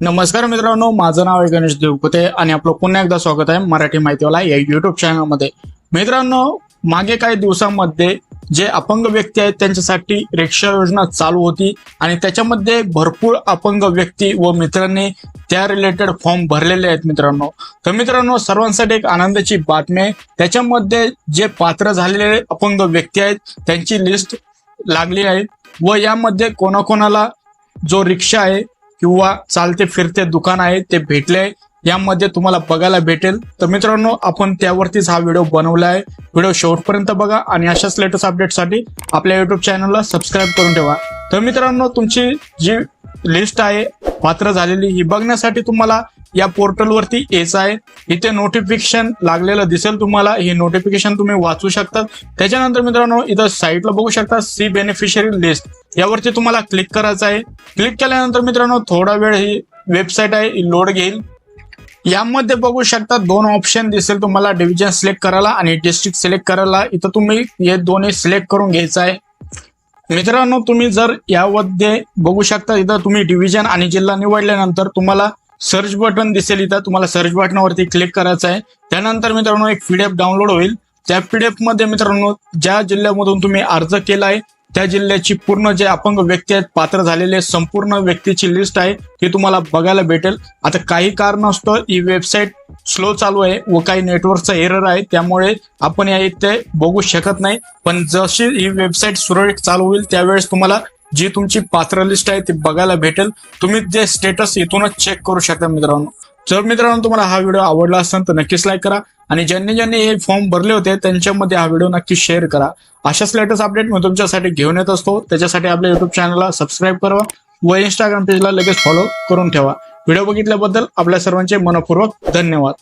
नमस्कार मित्रांनो माझं नाव आहे गणेश देवकुते आणि आपलं पुन्हा एकदा स्वागत आहे मराठी माहितीवाला या युट्यूब चॅनलमध्ये मित्रांनो मागे काही दिवसांमध्ये जे अपंग व्यक्ती आहेत त्यांच्यासाठी रिक्षा योजना चालू होती आणि त्याच्यामध्ये भरपूर अपंग व्यक्ती व मित्रांनी त्या रिलेटेड फॉर्म भरलेले आहेत मित्रांनो. तर मित्रांनो सर्वांसाठी एक आनंदाची बातमी आहे. त्याच्यामध्ये जे पात्र झालेले अपंग व्यक्ती आहेत त्यांची लिस्ट लागली आहे व यामध्ये कोणाकोणाला जो रिक्षा आहे किंवा चालते फिरते दुकान आहे ते भेटले आहे यामध्ये तुम्हाला बघायला भेटेल. तर मित्रांनो आपण त्यावरतीच हा व्हिडिओ बनवला आहे. व्हिडिओ शेवटपर्यंत बघा आणि अशाच लेटेस्ट अपडेटसाठी आपल्या युट्यूब चॅनलला सबस्क्राईब करून ठेवा. तर मित्रांनो तुमची जी लिस्ट आहे पात्र झालेली ही बघण्यासाठी तुम्हाला या पोर्टलवरती यायचं आहे इथे नोटिफिकेशन लागलेलं दिसेल तुम्हाला. हे नोटिफिकेशन तुम्ही वाचू शकता त्याच्यानंतर मित्रांनो इथं साईटला बघू शकता सी बेनिफिशियरी लिस्ट यावरती तुम्हाला क्लिक करायचं आहे. क्लिक केल्यानंतर मित्रांनो थोडा वेळ ही वेबसाईट आहे लोड घेईल. यामध्ये बघू शकता दोन ऑप्शन दिसेल तुम्हाला. डिव्हिजन सिलेक्ट करायला आणि डिस्ट्रिक्ट सिलेक्ट करायला. इथं तुम्ही हे दोन्ही सिलेक्ट करून घ्यायचं आहे. मित्रांनो तुम्ही जर यामध्ये बघू शकता इथं तुम्ही डिव्हिजन आणि जिल्हा निवडल्यानंतर तुम्हाला सर्च बटन दिसेल इथं. तुम्हाला सर्च बटनावरती क्लिक करायचं आहे. त्यानंतर मित्रांनो एक पीडीएफ डाउनलोड होईल. त्या पीडीएफमध्ये मित्रांनो ज्या जिल्ह्यामधून तुम्ही अर्ज केला आहे त्या जिल्ह्याची पूर्ण जे अपंग व्यक्ती आहेत पात्र झालेले संपूर्ण व्यक्तीची लिस्ट आहे ती तुम्हाला बघायला भेटेल. आता काही कारणास्तव ही वेबसाईट स्लो चालू आहे व काही नेटवर्कचा एरर आहे त्यामुळे आपण या इथे बघू शकत नाही. पण जशी ही वेबसाईट सुरळीत चालू होईल त्यावेळेस तुम्हाला जी तुमची पात्र लिस्ट आहे ती बघायला भेटेल. तुम्ही जे स्टेटस इथूनच चेक करू शकता मित्रांनो. जर मित्रांनो तुम्हाला हा व्हिडिओ आवडला असेल तर नक्कीच लाईक करा. आणि ज्यांनी ज्यांनी हे फॉर्म भरले होते त्यांच्यामध्ये हा व्हिडिओ नक्की शेअर करा. अशाच लेटेस्ट अपडेट मी तुमच्यासाठी घेऊन येत असतो. त्याच्यासाठी आपल्या युट्यूब चॅनलला सबस्क्राईब करा व इंस्टाग्राम पेजला लगेच फॉलो करून ठेवा. व्हिडिओ बघितल्याबद्दल आपल्या सर्वांचे मनपूर्वक धन्यवाद.